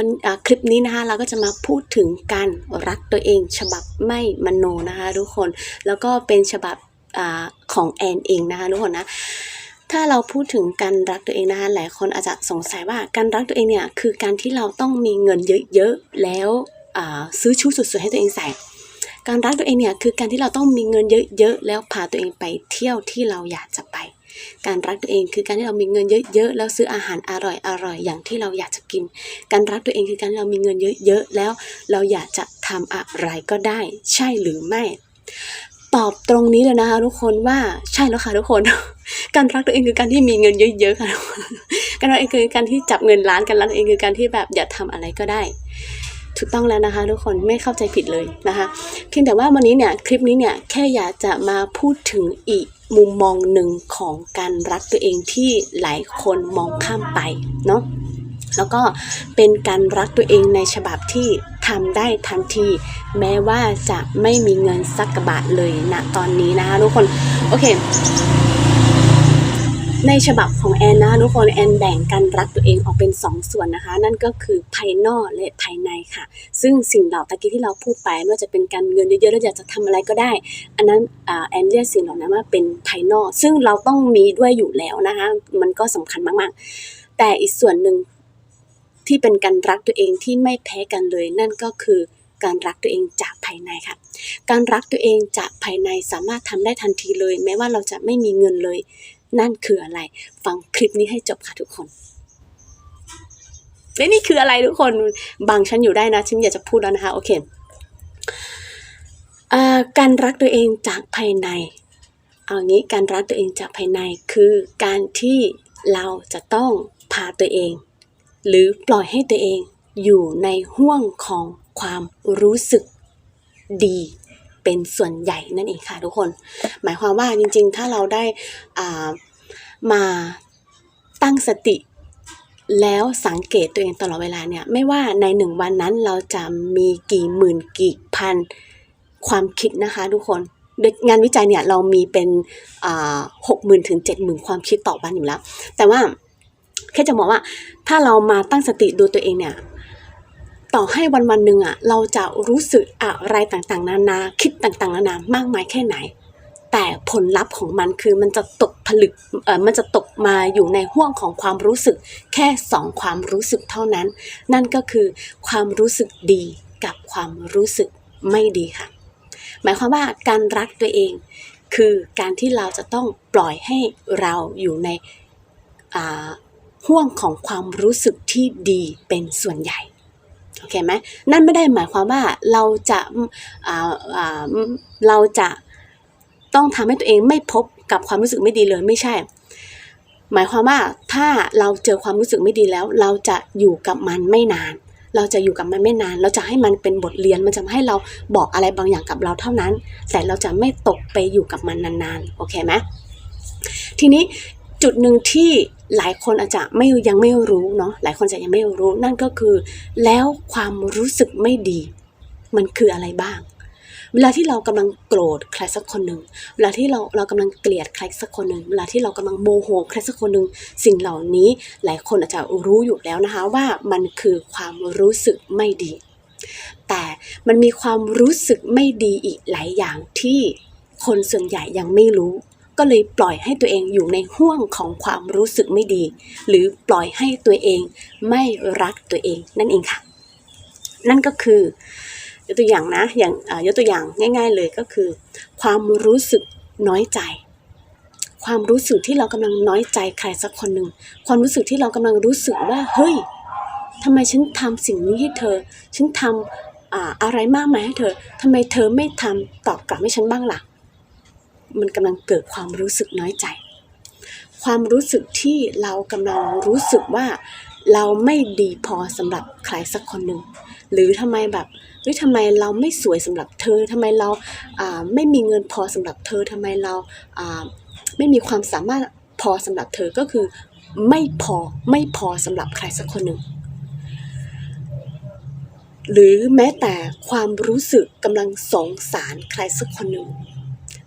วันคลิปนี้นะคะเราก็จะมาพูดถึงการรักตัวเอง ฉบับไม่มโนนะคะทุกคนแล้วก็เป็นฉบับอของแอนเองนะคะทุกคนนะถ้าเราพูดถึงการรักตัวเองนะคะหลายคนอาจจะสงสัยว่าการรักตัวเองเนี่ยคือการที่เราต้องมีเงินเยอะๆแล้วซื้อชุดสวยๆให้ตัวเองใส่การรักตัวเองเนี่ยคือการที่เราต้องมีเงินเยอะๆแล้วพาตัวเองไปเที่ยวที่เราอยากจะ การรักตัวเองคือการที่เรามีเงินเยอะๆแล้วซื้ออาหารอร่อยๆอย่างที่เราอยากจะกิน การรักตัวเองคือการที่เรามีเงินเยอะๆแล้วเราอยากจะทำอะไรก็ได้ ใช่หรือไม่ ตอบตรงนี้เลยนะคะทุกคนว่าใช่แล้วค่ะทุกคน การรักตัวเองคือการที่มีเงินเยอะๆค่ะทุกคนการรักตัวเองคือการที่จับเงินล้านการรักตัวเองคือการที่แบบอยากทำอะไรก็ได้ถูกต้องแล้วนะคะทุกคนไม่เข้าใจผิดเลยนะคะเพียงแต่ว่าวันนี้เนี่ยคลิปนี้เนี่ยแค่อยากจะมาพูดถึงอีก มุมมองหนึ่งของการรักตัวเองที่หลายคนมองข้ามไปเนาะแล้วก็เป็นการรักตัวเองในฉบับที่ทำได้ทันที แม้ว่าจะไม่มีเงินสักบาทเลยณตอนนี้นะคะทุกคน โอเค ในฉบับของแอนนะทุกคนแอนแบ่งการรักตัวเองออกเป็น2ส่วนนะคะ นั่นก็คือภายนอกและภายในค่ะ ซึ่งสิ่งเหล่าตะกี้ที่เราพูดไปไม่ว่าจะเป็นการเงินเยอะๆแล้วอยากจะทำอะไรก็ได้ อันนั้นอแอนเรียกสิ่งเหล่านั้นว่าเป็นภายนอก ซึ่งเราต้องมีด้วยอยู่แล้วนะคะ มันก็สำคัญมากๆ แต่อีกส่วนหนึ่งที่เป็นการรักตัวเองที่ไม่แพ้กันเลย นั่นก็คือการรักตัวเองจากภายในค่ะ การรักตัวเองจากภายในสามารถทำได้ทันทีเลย แม้ว่าเราจะไม่มีเงินเลย นั่นคืออะไร ฟังคลิปนี้ให้จบค่ะทุกคนและนี่คืออะไรทุกคนบังฉันอยู่ได้นะฉันอยากจะพูดแล้วนะคะ โอเคอการรักตัวเองจากภายใน เอางี้การรักตัวเองจากภายในคือการที่เราจะต้องพาตัวเอง หรือปล่อยให้ตัวเองอยู่ในห่วงของความรู้สึกดี เป็นส่วนใหญ่นั่นเองค่ะทุกคน หมายความว่าจริงๆ ถ้าเราได้อามาตั้งสติแล้วสังเกตตัวเองตลอดเวลาเนี่ย ไม่ว่าในหนึ่งวันนั้นเราจะมีกี่หมื่นกี่พันความคิดนะคะทุกคนโดยงานวิจัยเนี่ยเรามีเป็นหกหมื่นถึงเจ็ดหมื่นความคิดต่อวันอยู่แล้ว แต่ว่าแค่จะบอกว่าถ้าเรามาตั้งสติดูตัวเองเนี่ย ต่อให้วันวันหนึ่งอะเราจะรู้สึกอะไรต่างๆ นานาคิดต่างๆ นานามากมายแค่ไหน แต่ผลลัพธ์ของมันคือมันจะตกผลึกเออมันจะตกมาอยู่ในห่วงของความรู้สึก แค่สองความรู้สึกเท่านั้น นั่นก็คือความรู้สึกดีกับความรู้สึกไม่ดีค่ะ หมายความว่าการรักตัวเอง คือการที่เราจะต้องปล่อยให้เราอยู่ในห่วงของความรู้สึกที่ดีเป็นส่วนใหญ่ โอเคไหมนั่นไม่ได้หมายความว่าเราจะเราจะต้องทำให้ตัวเองไม่พบกับความรู้สึกไม่ดีเลยไม่ใช่ หมายความว่าถ้าเราเจอความรู้สึกไม่ดีแล้ว เราจะอยู่กับมันไม่นาน เราจะอยู่กับมันไม่นาน เราจะให้มันเป็นบทเรียนมันจะให้เราบอกอะไรบางอย่างกับเราเท่านั้น แต่เราจะไม่ตกไปอยู่กับมันนานๆโอเคไหมทีนี้จุดหนึ่งที่ หลายคนอาจจะไม่ยังไม่รู้เนาะหลายคนจะยังไม่รู้ นั่นก็คือ แล้วความรู้สึกไม่ดี มันคืออะไรบ้าง เวลาที่เรากำลังโกรธใครสักคนหนึ่งเวลาที่เราเรากำลังเกลียดใครสักคนหนึ่งเวลาที่เรากำลังโมโหใครสักคนหนึ่งสิ่งเหล่านี้หลายคนอาจจะรู้อยู่แล้วนะคะว่ามันคือความรู้สึกไม่ดี แต่มันมีความรู้สึกไม่ดีอีกหลายอย่างที่คนส่วนใหญ่ยังไม่รู้ ก็เลยปล่อยให้ตัวเองอยู่ในห่วงของความรู้สึกไม่ดี หรือปล่อยให้ตัวเองไม่รักตัวเองนั่นเองค่ะ นั่นก็คือยกตัวอย่างนะอย่างยกตัวอย่างง่าย ๆเลยก็คือ ความรู้สึกน้อยใจ ความรู้สึกที่เรากำลังน้อยใจใครสักคนหนึ่งความรู้สึกที่เรากำลังรู้สึกว่าเฮ้ยทำไมฉันทำสิ่งนี้ให้เธอ ฉันทำอ่าอะไรมากมายให้เธอทำไมเธอไม่ทำตอบกลับให้ฉันบ้างล่ะ มันกำลังเกิดความรู้สึกน้อยใจ ความรู้สึกที่เรากำลังรู้สึกว่าเราไม่ดีพอสำหรับใครสักคนหนึ่ง หรือทำไมแบบเฮ้ยทำไมเราไม่สวยสำหรับเธอทำไมเราไม่มีเงินพอสำหรับเธอทำไมเราไม่มีความสามารถพอสำหรับเธอก็คือไม่พอไม่พอสำหรับใครสักคนหนึ่ง หรือแม้แต่ความรู้สึกกำลังสงสารใครสักคนหนึ่ง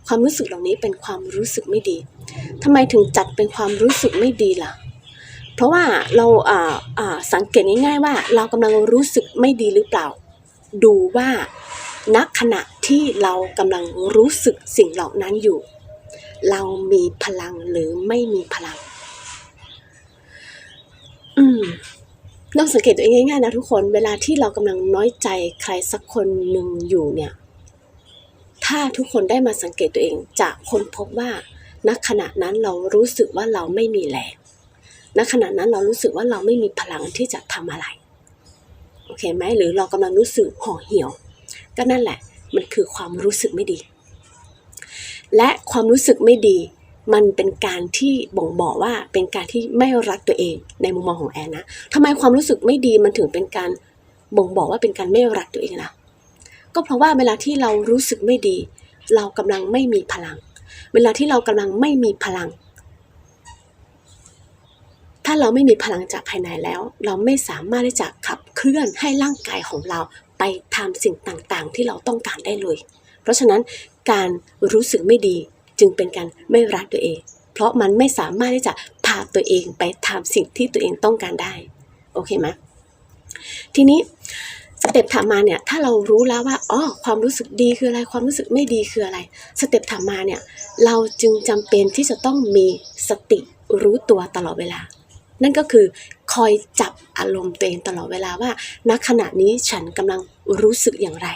ความรู้สึกเหล่านี้เป็นความรู้สึกไม่ดีทำไมถึงจัดเป็นความรู้สึกไม่ดีล่ะ เพราะว่าเราอ่าอ่าสังเกตง่ายๆว่า เรากำลังรู้สึกไม่ดีหรือเปล่า ดูว่าณขณะที่เรากำลังรู้สึกสิ่งเหล่านั้นอยู่ เรามีพลังหรือไม่มีพลัง อืมลองสังเกตตัวเองง่ายๆนะทุกคน เวลาที่เรากำลังน้อยใจใครสักคนหนึ่งอยู่เนี่ย ถ้าทุกคนได้มาสังเกตตัวเองจะค้นพบว่าณขณะนั้นเรารู้สึกว่าเราไม่มีแรงณขณะนั้นเรารู้สึกว่าเราไม่มีพลังที่จะทำอะไรโอเคไหมหรือเรากำลังรู้สึกห่อเหี่ยว ก็นั่นแหละมันคือความรู้สึกไม่ดี และความรู้สึกไม่ดี มันเป็นการที่บ่งบอกว่าเป็นการที่ไม่รักตัวเองในมุมมองของแอนนะทำไมความรู้สึกไม่ดีมันถึงเป็นการบ่งบอกว่าเป็นการไม่รักตัวเองล่ะ ก็เพราะว่าเวลาที่เรารู้สึกไม่ดี เรากำลังไม่มีพลัง เวลาที่เรากำลังไม่มีพลัง ถ้าเราไม่มีพลังจากภายในแล้ว เราไม่สามารถที่จะขับเคลื่อนให้ร่างกายของเราไปทำสิ่งต่างๆ ที่เราต้องการได้เลย เพราะฉะนั้นการรู้สึกไม่ดีจึงเป็นการไม่รักตัวเอง เพราะมันไม่สามารถที่จะพาตัวเองไปทำสิ่งที่ตัวเองต้องการได้ โอเคไหมทีนี้ สเต็ปถัดมาเนี่ยถ้าเรารู้แล้วว่าอ๋อความรู้สึกดีคืออะไรความรู้สึกไม่ดีคืออะไร สเต็ปถัดมาเนี่ยเราจึงจำเป็นที่จะต้องมีสติรู้ตัวตลอดเวลา นั่นก็คือคอยจับอารมณ์ตัวเองตลอดเวลาว่า ณขณะนี้ฉันกำลังรู้สึกอย่างไร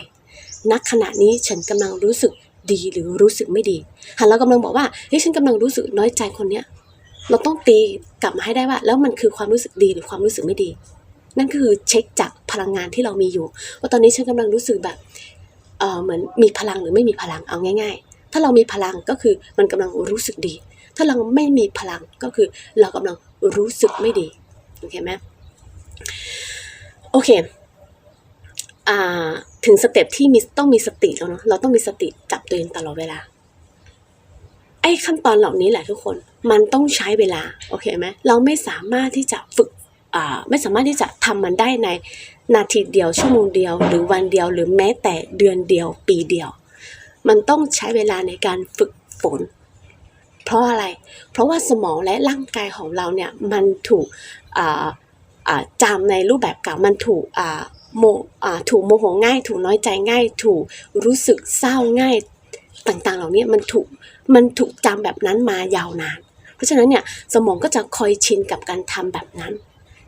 ณขณะนี้ฉันกำลังรู้สึกดีหรือรู้สึกไม่ดีหากเรากำลังบอกว่าเฮ้ยฉันกำลังรู้สึกน้อยใจคนเนี้ยเราต้องตีกลับมาให้ได้ว่า แล้วมันคือความรู้สึกดีหรือความรู้สึกไม่ดี นั่นคือเช็คจากพลังงานที่เรามีอยู่ ว่าตอนนี้ฉันกำลังรู้สึกแบบเออเหมือนมีพลังหรือไม่มีพลังเอาง่าย ๆ ถ้าเรามีพลังก็คือมันกำลังรู้สึกดี ถ้าเราไม่มีพลังก็คือเรากำลังรู้สึกไม่ดีโอเคไหมโอเคถึงสเต็ปที่มีต้องมีสติแล้วเนาะเราต้องมีสติจับตัวเองตลอดเวลาไอ้ขั้นตอนเหล่านี้แหละทุกคน มันต้องใช้เวลา โอเคไหม เราไม่สามารถที่จะฝึก ไม่สามารถที่จะทำมันได้ในนาทีเดียวชั่วโมงเดียว หรือวันเดียวหรือแม้แต่เดือนเดียวปีเดียว มันต้องใช้เวลาในการฝึกฝน เพราะอะไร เพราะว่าสมองและร่างกายของเราเนี่ยมันถูกอ่าอ่าจำในรูปแบบเก่ามันถูกโมถูกโมโหง่าย ถูกน้อยใจง่าย ถูกรู้สึกเศร้าง่ายต่างๆ เหล่านี้มันถูกมันถูกจำแบบนั้นมายาวนาน เพราะฉะนั้นเนี่ยสมองก็จะคอยชินกับการทำแบบนั้น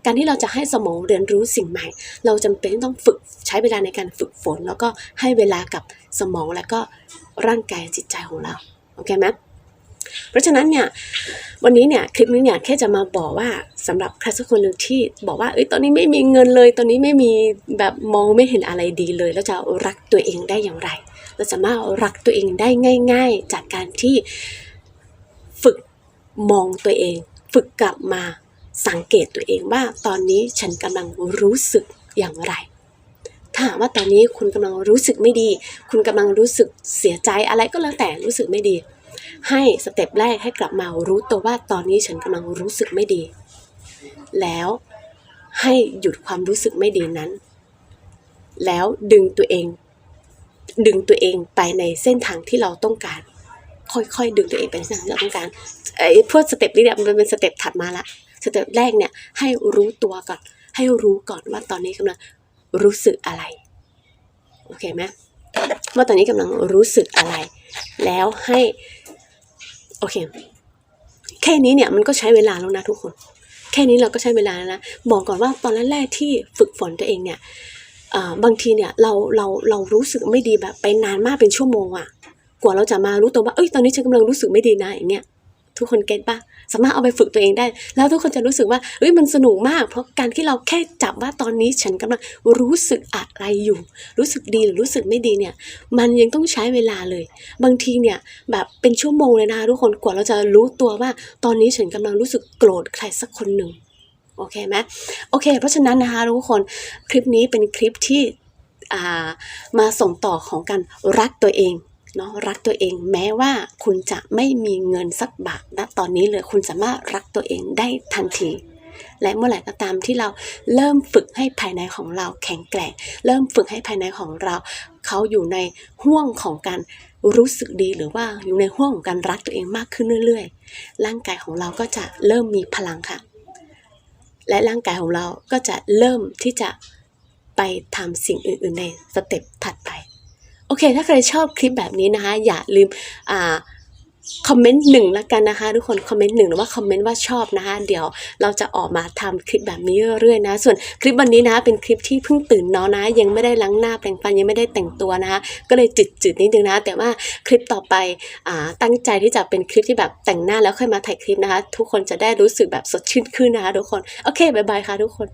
การที่เราจะให้สมองเรียนรู้สิ่งใหม่ เราจำเป็นต้องฝึกใช้เวลาในการฝึกฝน แล้วก็ให้เวลากับสมองและก็ร่างกายจิตใจของเราโอเคไหมเพราะฉะนั้นเนี่ยวันนี้เนี่ยคลิปนี้เนี่ยแค่จะมาบอกว่าสำหรับใครสักคนหนึ่งที่บอกว่าเอ้ยตอนนี้ไม่มีเงินเลย ตอนนี้ไม่มีแบบมองไม่เห็นอะไรดีเลย แล้วจะรักตัวเองได้อย่างไร เราจะมารักตัวเองได้ง่าย ๆ จากการที่ฝึกมองตัวเอง ฝึกกลับมา สังเกตตัวเองว่าตอนนี้ฉันกำลังรู้สึกอย่างไร ถ้าว่าตอนนี้คุณกำลังรู้สึกไม่ดี คุณกำลังรู้สึกเสียใจอะไรก็แล้วแต่รู้สึกไม่ดี ให้สเต็ปแรกให้กลับมารู้ตัวว่าตอนนี้ฉันกำลังรู้สึกไม่ดี แล้วให้หยุดความรู้สึกไม่ดีนั้น แล้วดึงตัวเอง ดึงตัวเองไปในเส้นทางที่เราต้องการ ค่อยๆ ดึงตัวเองไปในเส้นทางที่เราต้องการไอ้พวกสเต็ปนี้เนี่ยมันเป็นสเต็ปถัดมาละ สเต็ปแรกเนี่ยให้รู้ตัวก่อน ให้รู้ก่อนว่าตอนนี้กำลังรู้สึกอะไร โอเคไหมว่าตอนนี้กำลังรู้สึกอะไร แล้วให้ โอเค แค่นี้เนี่ยมันก็ใช้เวลาแล้วนะทุกคน แค่นี้เราก็ใช้เวลาแล้วนะ บอกก่อนว่าตอนแรกๆที่ฝึกฝนตัวเองเนี่ยบางทีเนี่ยเราเราเรารู้สึกไม่ดีแบบไปนานมากเป็นชั่วโมงอะกว่าเราจะมารู้ตัวว่า เอ้ยตอนนี้ฉันกำลังรู้สึกไม่ดีนะอย่างเงี้ย ทุกคนเก็ตปะสามารถเอาไปฝึกตัวเองได้ แล้วทุกคนจะรู้สึกว่าเอ้ยมันสนุกมาก เพราะการที่เราแค่จับว่าตอนนี้ฉันกำลังรู้สึกอะไรอยู่ รู้สึกดีหรือรู้สึกไม่ดีเนี่ย มันยังต้องใช้เวลาเลย บางทีเนี่ยแบบเป็นชั่วโมงเลยนะคะทุกคนกว่าเราจะรู้ตัวว่า ตอนนี้ฉันกำลังรู้สึกโกรธใครสักคนหนึ่งโอเคไหมโอเค เพราะฉะนั้นนะคะทุกคนคลิปนี้เป็นคลิปที่อ่ามาส่งต่อของการรักตัวเอง เนาะรักตัวเองแม้ว่าคุณจะไม่มีเงินสักบาทณตอนนี้เลยคุณสามารถรักตัวเองได้ทันที และเมื่อไหร่ก็ตามที่เราเริ่มฝึกให้ภายในของเราแข็งแกร่ง เริ่มฝึกให้ภายในของเรา เขาอยู่ในห่วงของการรู้สึกดีหรือว่าอยู่ในห่วงของการรักตัวเองมากขึ้นเรื่อยๆ ร่างกายของเราก็จะเริ่มมีพลังค่ะ และร่างกายของเราก็จะเริ่มที่จะไปทำสิ่งอื่นๆในสเต็ปถัดไป โอเค ถ้าใครชอบคลิปแบบนี้นะคะ อย่าลืมอ่าคอมเมนต์หนึ่งละกันนะคะ ทุกคนคอมเมนต์หนึ่งหรือว่าคอมเมนต์ว่าชอบนะคะ เดี๋ยวเราจะออกมาทำคลิปแบบนี้เรื่อยๆนะ ส่วนคลิปวันนี้นะเป็นคลิปที่เพิ่งตื่นนอนนะ ยังไม่ได้ล้างหน้าแปรงฟันยังไม่ได้แต่งตัวนะคะ ก็เลยจืดๆนิดนึงนะ แต่ว่าคลิปต่อไปอ่าตั้งใจที่จะเป็นคลิปที่แบบแต่งหน้าแล้วค่อยมาถ่ายคลิปนะคะ ทุกคนจะได้รู้สึกแบบสดชื่นขึ้นนะคะ ทุกคนโอเคบายบายค่ะทุกคน